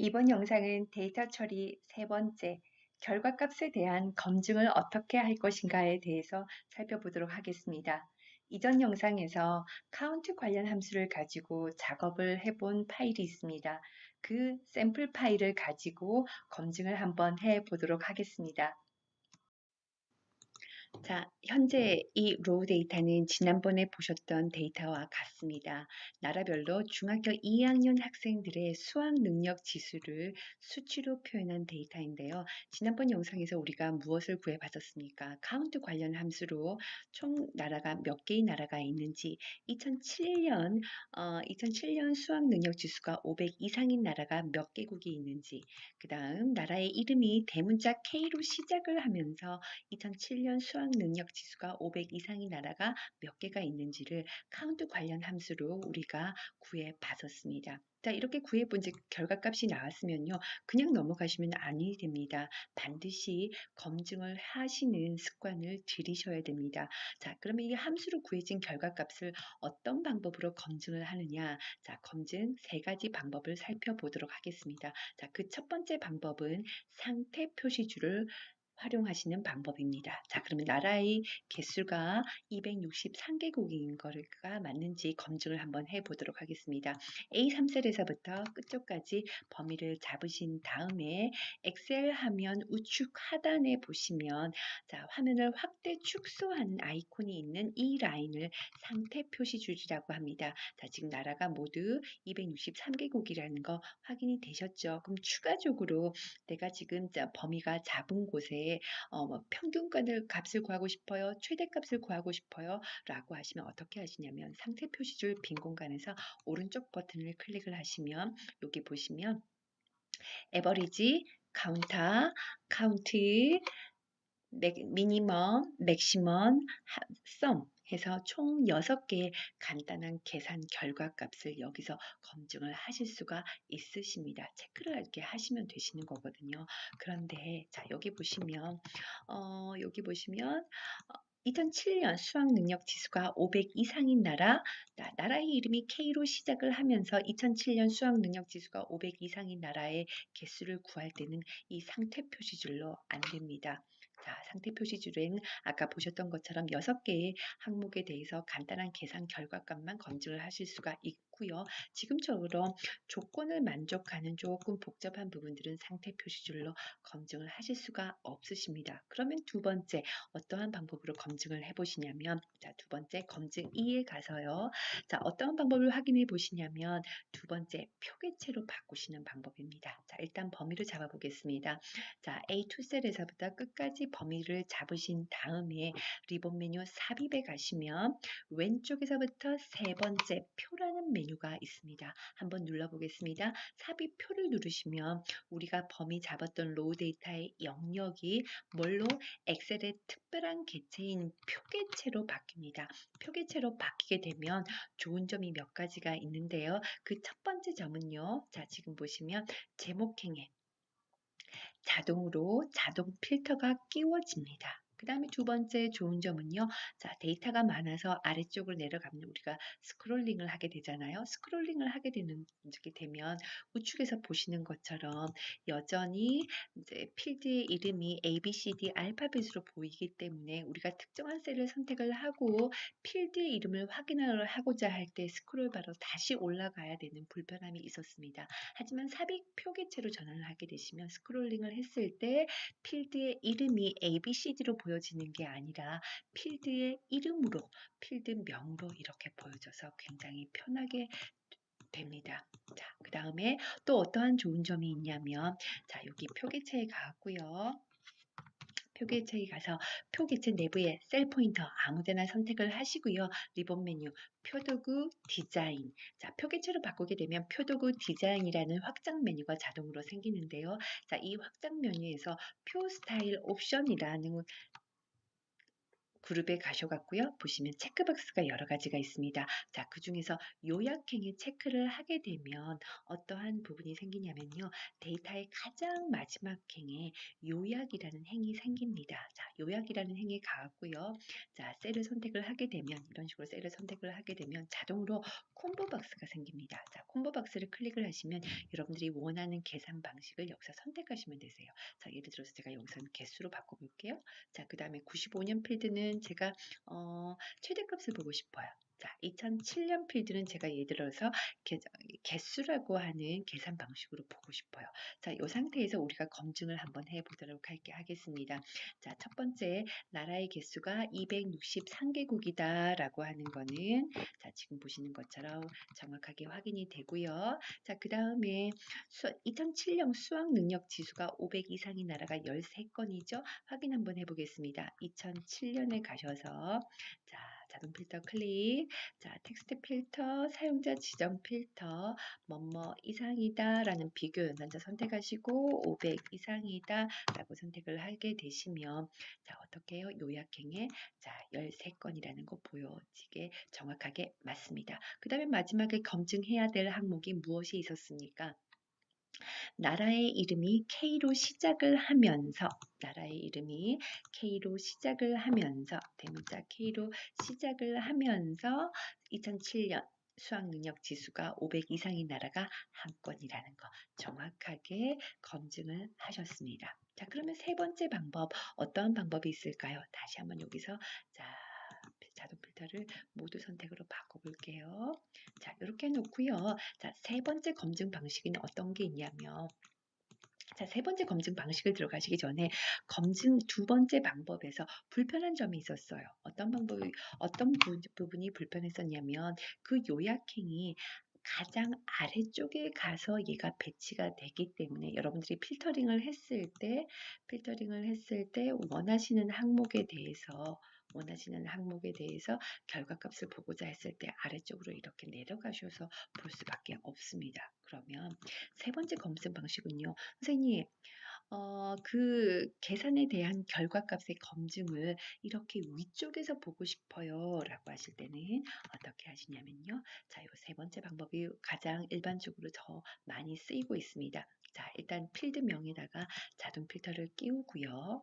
이번 영상은 데이터 처리 세 번째, 결과값에 대한 검증을 어떻게 할 것인가에 대해서 살펴보도록 하겠습니다. 이전 영상에서 카운트 관련 함수를 가지고 작업을 해본 파일이 있습니다. 그 샘플 파일을 가지고 검증을 한번 해보도록 하겠습니다. 자, 현재 이 로우 데이터는 지난번에 보셨던 데이터와 같습니다. 나라별로 중학교 2학년 학생들의 수학 능력 지수를 수치로 표현한 데이터인데요. 지난번 영상에서 우리가 무엇을 구해봤었습니까? 카운트 관련 함수로 총 나라가 몇 개의 나라가 있는지 2007년 어, 2007년 수학 능력 지수가 500 이상인 나라가 몇 개국이 있는지 그 다음 나라의 이름이 대문자 K로 시작을 하면서 2007년 수학 수학 능력 지수가 500 이상인 나라가 몇 개가 있는지를 카운트 관련 함수로 우리가 구해 봤었습니다. 자, 이렇게 구해 본지 결과값이 나왔으면요. 그냥 넘어가시면 아니 됩니다. 반드시 검증을 하시는 습관을 들이셔야 됩니다. 자, 그러면 이 함수로 구해진 결과값을 어떤 방법으로 검증을 하느냐? 자, 검증 세 가지 방법을 살펴보도록 하겠습니다. 자, 그 첫 번째 방법은 상태 표시줄을 활용하시는 방법입니다. 자, 그러면 나라의 개수가 263개국인 거가 맞는지 검증을 한번 해보도록 하겠습니다. A3셀에서부터 끝쪽까지 범위를 잡으신 다음에 엑셀 화면 우측 하단에 보시면 자, 화면을 확대 축소하는 아이콘이 있는 이 라인을 상태 표시 줄이라고 합니다. 자, 지금 나라가 모두 263개국이라는 거 확인이 되셨죠? 그럼 추가적으로 내가 지금 범위가 잡은 곳에 어, 뭐 평균값을 값을 구하고 싶어요. 최대값을 구하고 싶어요. 라고 하시면 어떻게 하시냐면 상태 표시줄 빈 공간에서 오른쪽 버튼을 클릭을 하시면 여기 보시면 에버리지, 카운터, 카운트, 미니멈, 맥시멈, 썸 해서 총 6개의 간단한 계산 결과값을 여기서 검증을 하실 수가 있으십니다. 체크를 이렇게 하시면 되시는 거거든요. 그런데 자 여기 보시면 어, 여기 보시면 어, 2007년 수학 능력 지수가 500 이상인 나라, 나라의 이름이 K로 시작을 하면서 2007년 수학 능력 지수가 500 이상인 나라의 개수를 구할 때는 이 상태 표시줄로 안 됩니다. 자, 상태 표시줄은 아까 보셨던 것처럼 6개의 항목에 대해서 간단한 계산 결과값만 검증을 하실 수가 있고 요. 지금처럼 조건을 만족하는 조금 복잡한 부분들은 상태 표시줄로 검증을 하실 수가 없으십니다. 그러면 두 번째 어떠한 방법으로 검증을 해보시냐면 자, 두 번째 검증 2에 가서요. 자, 어떠한 방법을 확인해 보시냐면 두 번째 표계체로 바꾸시는 방법입니다. 자, 일단 범위를 잡아보겠습니다. 자, A2 셀에서부터 끝까지 범위를 잡으신 다음에 리본 메뉴 삽입에 가시면 왼쪽에서부터 세 번째 표라는 메뉴 가 있습니다. 한번 눌러보겠습니다. 삽입 표를 누르시면 우리가 범위 잡았던 로우 데이터의 영역이 뭘로 엑셀의 특별한 개체인 표계체로 바뀝니다. 표계체로 바뀌게 되면 좋은 점이 몇 가지가 있는데요. 그 첫 번째 점은요. 자, 지금 보시면 제목행에 자동으로 자동 필터가 끼워집니다. 그 다음에 두 번째 좋은 점은요. 자, 데이터가 많아서 아래쪽으로 내려가면 우리가 스크롤링을 하게 되잖아요. 스크롤링을 하게 되는 게 되면 우측에서 보시는 것처럼 여전히 이제 필드의 이름이 A, B, C, D 알파벳으로 보이기 때문에 우리가 특정한 셀을 선택을 하고 필드의 이름을 확인을 하고자 할 때 스크롤 바로 다시 올라가야 되는 불편함이 있었습니다. 하지만 삽입 표기체로 전환을 하게 되시면 스크롤링을 했을 때 필드의 이름이 A, B, C, D로 보이 보여지는 게 아니라 필드의 이름으로, 필드 명으로 이렇게 보여져서 굉장히 편하게 됩니다. 자, 그 다음에 또 어떠한 좋은 점이 있냐면, 자, 여기 표기체에 가고요. 표기체에 가서 표기체 내부에 셀 포인터 아무데나 선택을 하시고요. 리본 메뉴 표도구 디자인 자 표기체로 바꾸게 되면 표도구 디자인이라는 확장 메뉴가 자동으로 생기는데요. 자이 확장 메뉴에서 표 스타일 옵션이라는 그룹에 가셔갖고요. 보시면 체크박스가 여러 가지가 있습니다. 자, 그 중에서 요약행에 체크를 하게 되면 어떠한 부분이 생기냐면요. 데이터의 가장 마지막 행에 요약이라는 행이 생깁니다. 자, 요약이라는 행에 가고요. 자, 셀을 선택을 하게 되면 이런 식으로 셀을 선택을 하게 되면 자동으로 콤보 박스가 생깁니다. 자, 콤보 박스를 클릭을 하시면 여러분들이 원하는 계산 방식을 여기서 선택하시면 되세요. 자, 예를 들어서 제가 여기서는 개수로 바꿔볼게요. 자, 그 다음에 95년 필드는 제가 어, 최대값을 보고 싶어요. 자, 2007년 필드는 제가 예를 들어서 개, 개수라고 하는 계산 방식으로 보고 싶어요. 자, 이 상태에서 우리가 검증을 한번 해보도록 할게 하겠습니다. 자, 첫 번째 나라의 개수가 263개국이다라고 하는 거는 자, 지금 보시는 것처럼 정확하게 확인이 되고요. 자, 그 다음에 2007년 수학 능력 지수가 500 이상인 나라가 13건이죠. 확인 한번 해보겠습니다. 2007년에 가셔서 자, 자동 필터 클릭, 자, 텍스트 필터, 사용자 지정 필터, 뭐뭐 이상이다 라는 비교 연산자 선택하시고 500 이상이다 라고 선택을 하게 되시면 자, 어떻게 해요? 요약행에 자, 13건이라는 거 보여지게 정확하게 맞습니다. 그 다음에 마지막에 검증해야 될 항목이 무엇이 있었습니까? 나라의 이름이 K로 시작을 하면서 나라의 이름이 K로 시작을 하면서 대문자 K로 시작을 하면서 2007년 수학 능력 지수가 500 이상인 나라가 한 건이라는 거 정확하게 검증을 하셨습니다. 자, 그러면 세 번째 방법 어떠한 방법이 있을까요? 다시 한번 여기서 자, 자동 필터를 모두 선택으로 바꿔볼게요. 자, 이렇게 해놓고요. 자, 세 번째 검증 방식은 어떤 게 있냐면 자, 세 번째 검증 방식을 들어가시기 전에 검증 두 번째 방법에서 불편한 점이 있었어요. 어떤 방법이, 어떤 부분이 불편했었냐면 그 요약행이 가장 아래쪽에 가서 얘가 배치가 되기 때문에 여러분들이 필터링을 했을 때, 필터링을 했을 때 원하시는 항목에 대해서 원하시는 항목에 대해서 결과값을 보고자 했을 때 아래쪽으로 이렇게 내려가셔서 볼 수밖에 없습니다. 그러면 세 번째 검증 방식은요. 선생님, 어, 그 계산에 대한 결과값의 검증을 이렇게 위쪽에서 보고 싶어요 라고 하실 때는 어떻게 하시냐면요. 자, 이세 번째 방법이 가장 일반적으로 더 많이 쓰이고 있습니다. 자, 일단 필드명에다가 자동 필터를 끼우고요.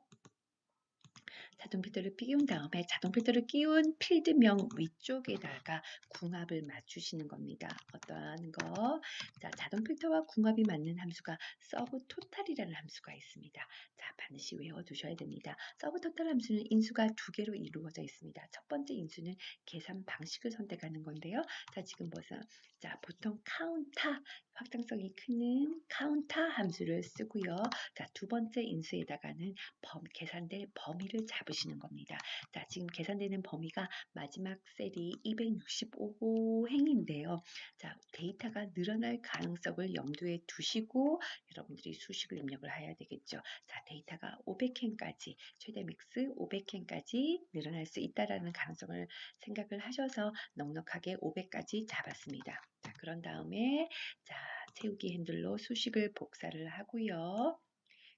자동 필터를 끼운 다음에 자동 필터를 끼운 필드명 위쪽에다가 궁합을 맞추시는 겁니다. 어떠한 거? 자, 자동 필터와 궁합이 맞는 함수가 서브 토탈이라는 함수가 있습니다. 자, 반드시 외워두셔야 됩니다. 서브 토탈 함수는 인수가 두 개로 이루어져 있습니다. 첫 번째 인수는 계산 방식을 선택하는 건데요. 자, 지금 보세요. 자, 보통 카운터 확장성이 큰 카운터 함수를 쓰고요. 자, 두 번째 인수에다가는 범, 계산될 범위를 잡으시는 겁니다. 자, 지금 계산되는 범위가 마지막 셀이 265행인데요. 자, 데이터가 늘어날 가능성을 염두에 두시고 여러분들이 수식을 입력을 해야 되겠죠. 자, 데이터가 500행까지 최대 맥스 500행까지 늘어날 수 있다라는 가능성을 생각을 하셔서 넉넉하게 500까지 잡았습니다. 자, 그런 다음에 자, 채우기 핸들로 수식을 복사를 하고요.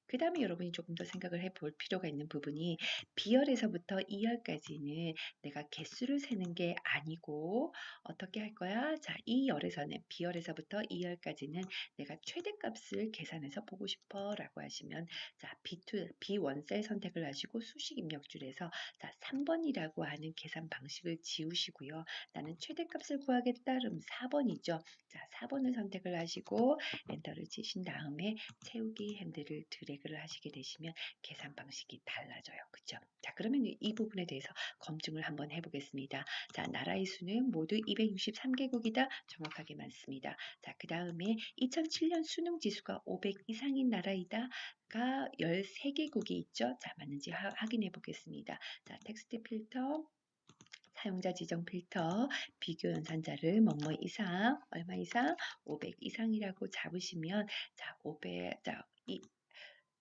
그 다음에 여러분이 조금 더 생각을 해 볼 필요가 있는 부분이 B열에서부터 2열까지는 내가 개수를 세는 게 아니고 어떻게 할 거야? 자, 2열에서는 B열에서부터 2열까지는 내가 최대값을 계산해서 보고 싶어 라고 하시면 자, B2, B1 셀 선택을 하시고 수식 입력줄에서 자, 3번이라고 하는 계산 방식을 지우시고요. 나는 최대값을 구하겠다 그럼 4번이죠. 자, 4번을 선택을 하시고 엔터를 치신 다음에 채우기 핸들을 드래 드 래그를 하시게 되시면 계산 방식이 달라져요. 그죠? 자, 그러면 이 부분에 대해서 검증을 한번 해보겠습니다. 자, 나라의 수는 모두 263개국이다. 정확하게 맞습니다. 자, 그 다음에 2007년 수능 지수가 500 이상인 나라이다. 가 13개국이 있죠. 자, 맞는지 하, 확인해 보겠습니다. 자, 텍스트 필터, 사용자 지정 필터, 비교 연산자를 뭐뭐 이상, 얼마 이상, 500 이상이라고 잡으시면 자, 500, 자, 이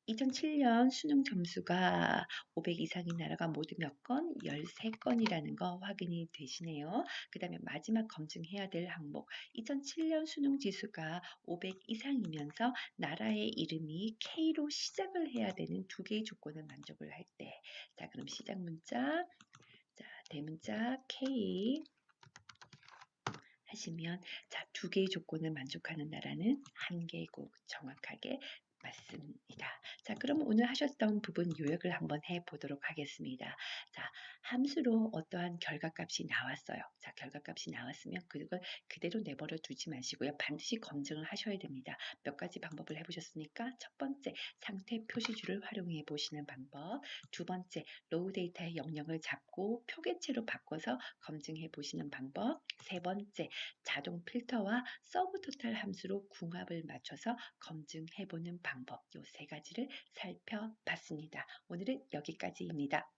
2007년 수능 점수가 500 이상인 나라가 모두 몇 건? 13건이라는 거 확인이 되시네요. 그 다음에 마지막 검증해야 될 항목 2007년 수능 지수가 500 이상이면서 나라의 이름이 K로 시작을 해야 되는 두 개의 조건을 만족을 할 때. 자 그럼 시작 문자 대문자 K 하시면 자, 두 개의 조건을 만족하는 나라는 한 개국 정확하게 맞습니다. 자, 그럼 오늘 하셨던 부분 요약을 한번 해 보도록 하겠습니다. 자, 함수로 어떠한 결과값이 나왔어요. 자, 결과값이 나왔으면 그걸 그대로 내버려 두지 마시고요. 반드시 검증을 하셔야 됩니다. 몇 가지 방법을 해보셨으니까 첫 번째, 상태 표시줄을 활용해 보시는 방법. 두 번째, 로우 데이터의 영역을 잡고 표계체로 바꿔서 검증해 보시는 방법. 세 번째, 자동 필터와 서브 토탈 함수로 궁합을 맞춰서 검증해 보는 방법. 요 세 가지를 살펴봤습니다. 오늘은 여기까지입니다.